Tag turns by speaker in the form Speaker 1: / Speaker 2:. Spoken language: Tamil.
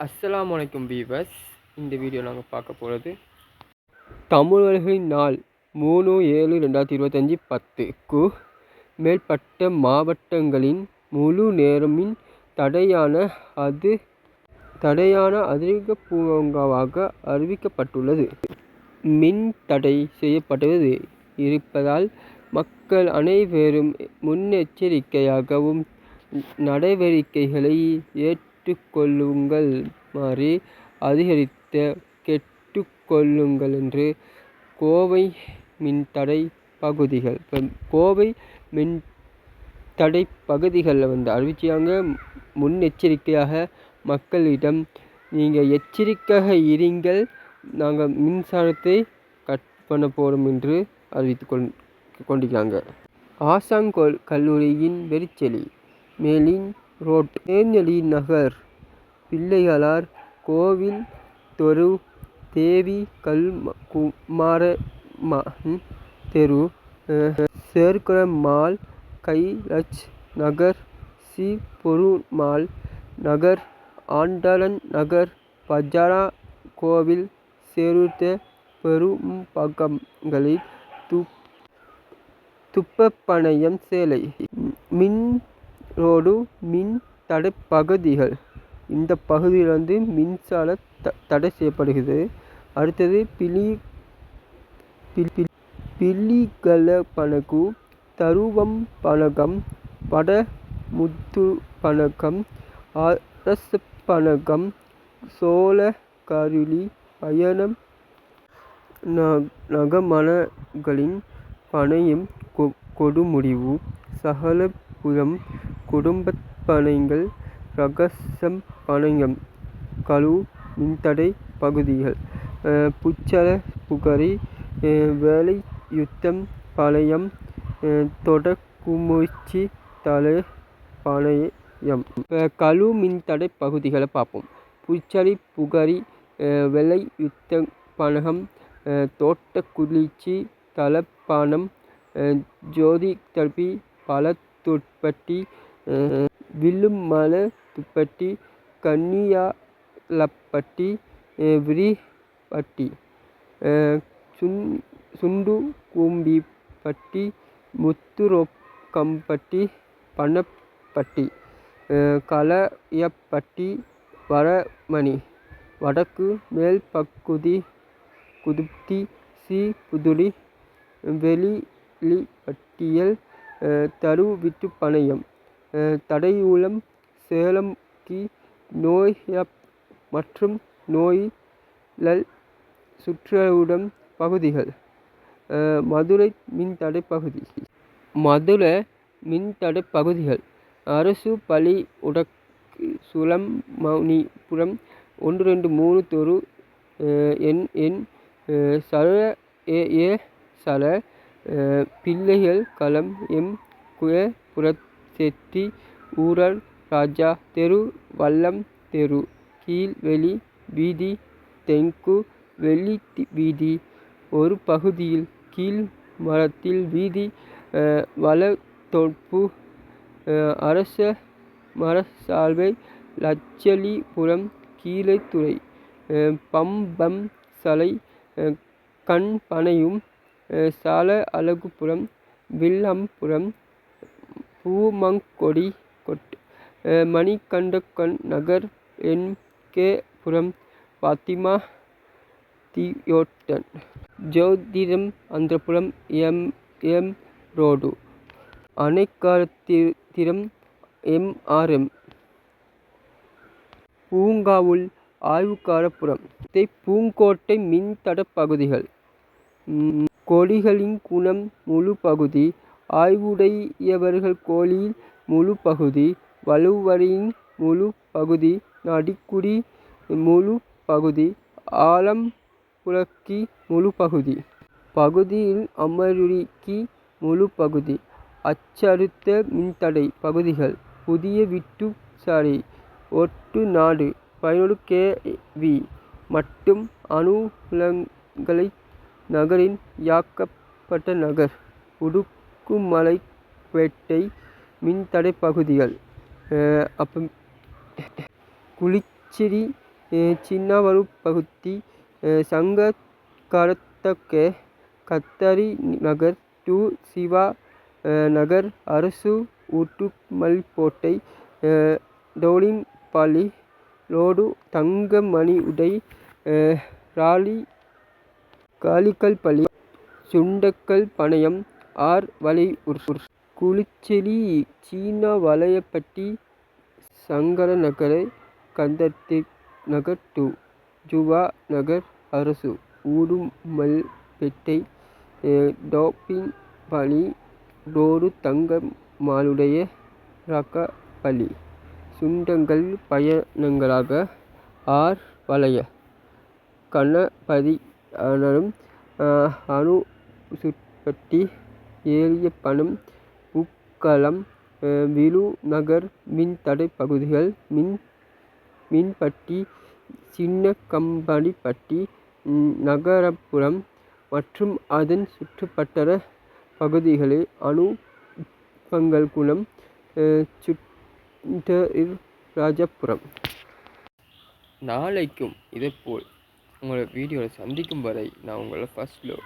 Speaker 1: அஸ்லாம் வலைக்கும் பீவர்ஸ் இந்த வீடியோ நாங்கள் பார்க்க போகிறது தமிழர்களின் நாள் மூணு ஏழு ரெண்டாயிரத்தி இருபத்தஞ்சி பத்துக்கு மேற்பட்ட மாவட்டங்களின் முழு நேரமின் தடையான அது தடையான அதிகபூர்வமாக அறிவிக்கப்பட்டுள்ளது. மின் தடை செய்யப்பட்டது இருப்பதால் மக்கள் அனைவரும் முன்னெச்சரிக்கையாகவும் நடவடிக்கைகளை ஏற் ஏற்றுக்கொள்ளுங்கள்மாறு அதிகரித்த கேட்டுக்கொள்ளுங்கள் என்று கோவை மின்தடை பகுதிகள் இப்போ கோவை மின் தடை பகுதிகளில் வந்து அறிவிச்சாங்க முன்னெச்சரிக்கையாக மக்களிடம் நீங்கள் எச்சரிக்கையாக இருங்கள். நாங்கள் மின்சாரத்தை கட் பண்ண போகிறோம் என்று அறிவித்து கொண் கொண்டிருக்காங்க. ஆசாங்கோல் கல்லூரியின் வெறிச்செலி மேலின் ரோட். தேர்நெளி நகர். பிள்ளைகளார் கோவில் தெரு தேவி கல் குமாரம்மன் தெரு சேர்க்குளமால் கைலாஷ் நகர் சி பெருமாள் நகர் ஆண்டாளன் நகர் பஜாரா கோவில் சேருத்த பெரும்பகங்களில் துப் துப்பப்பணையம் சேலை. மின் ரோடு மின் தடை பகுதிகள். இந்த பகுதியில் வந்து மின்சாரம் த தடை செய்யப்படுகிறது. அடுத்தது பிலி பிலிகலப்பனகு தருவம்பனகம் வடமுத்துப்பனகம் அரசப்பனகம் சோளகருளி பயணம் நகமனகளின் பணயம் கொடுமுடிவு. சகலபுரம் குடும்பப்பனைகள் பணயங்கள் ரகசியம் பணயம். மின்தடை பகுதிகள். புச்சல புகரி வேலையுத்தம் பாளையம் தொடக்குமுச்சி தலை பாளையம் கழு மின்தடை பகுதிகளை பார்ப்போம். புச்சளி புகரி வெள்ளையுத்தப்பனகம் தோட்டக்குறிச்சி தலப்பானம் ஜோதி ஜோதிதப்பி பழத்துப்பட்டி வில்லுமலத்துப்பட்டி கன்னியாலப்பட்டி விரிப்பட்டி சுண்டுகூம்பிப்பட்டி முத்துரோக்கம்பட்டி பணப்பட்டி கலையப்பட்டி வரமணி வடக்கு மேல்பகுதி குதுப்தி சி புதுளி பட்டியல் தருவிட்டு தருவிட்டுப்பணயம் தடையூலம் சேலம் கி நோயப் மற்றும் நோயிலல் சுற்றுவட்டம் பகுதிகள் மதுரை மின்தடை பகுதி. மதுரை மின்தடை பகுதிகள் அரசு பள்ளிக்கூடக்கு சுலமணிபுரம் ஒன்று ரெண்டு மூணு தெரு என் என் சல ஏ ஏ சல பிள்ளைகள் களம் எம். குய புரட்செட்டி ஊரல் ராஜா தெரு வல்லம் தெரு கீழ்வெளி வீதி தென்கு வெள்ளி வீதி ஒரு பகுதியில் கீழ் மரத்தில் வீதி வளத்தோடுப்பு அரச மரசால்வை லட்சலிபுரம் கீழைத்துறை பம்பம் சலை கண் பனையும் சால அழகுபுரம் வில்லம்புரம் பூமங்கொடி கோட் மணிகண்டகன் நகர் என் கே புரம் பாத்திமா தியோட்டன் ஜோதிடம் அந்தபுரம் எம் எம் ரோடு அணைக்காரத்திரம் எம் ஆர் எம். பூங்காவுல் ஆய்வுக்காரபுரம் பூங்கோட்டை மின்தட பகுதிகள். கொடிகளின்குளம் முழு பகுதி ஆய்வுடையவர்கள் கோழியில் முழு பகுதி வழுவரையின் முழு பகுதி நடிக்குடி முழு பகுதி ஆலம்புழக்கி முழு பகுதி. பகுதியில் அமருக்கி முழு பகுதி அச்சறுத்த மின்தடை பகுதிகள் புதிய விட்டுச்சாலை ஒட்டு நாடு கே வி. மற்றும் அனுலங்கலை நகரின் யாக்கப்பட்ட நகர் உடுக்குமலைப்பேட்டை மின்தடை பகுதிகள். அப்போ குளிச்சேரி சங்க சங்ககரத்தகே கத்தரி நகர் டு சிவா நகர் அரசு உடுமல்பேட்டை லோடு ரோடு தங்கமணிஉடை ராலி காளிகல்பள்ளி சுண்டக்கல்பாளையம் ஆர் வலையூர் குளிச்செலி சீனவலையபட்டி சங்கரநகரை கந்தர்த்தி நகர் டூ. ஜுவா நகர் அரசு உடுமல்பேட்டை டோபின்பாலி ரோடு தங்கம்மாளுடைய ரகபள்ளி சுண்டங்கள் பயணங்களாக ஆர் வலய கணபதியாரும் அனுசூர்பட்டி ஏரியபணம் உக்கடம் மின் மின்தடை பகுதிகள் மின் மின்பட்டி சின்ன கம்பனிப்பட்டி நகரப்புறம் மற்றும் அதன் சுற்றுவட்டார பகுதிகளில் அனுப்பங்கல்குளம் சுண்டீர்ராஜபுரம்
Speaker 2: நாளைக்கும் இதேபோல் உங்களை வீடியோவில் சந்திக்கும் வரை நான் உங்களை ஃபர்ஸ்ட் லோ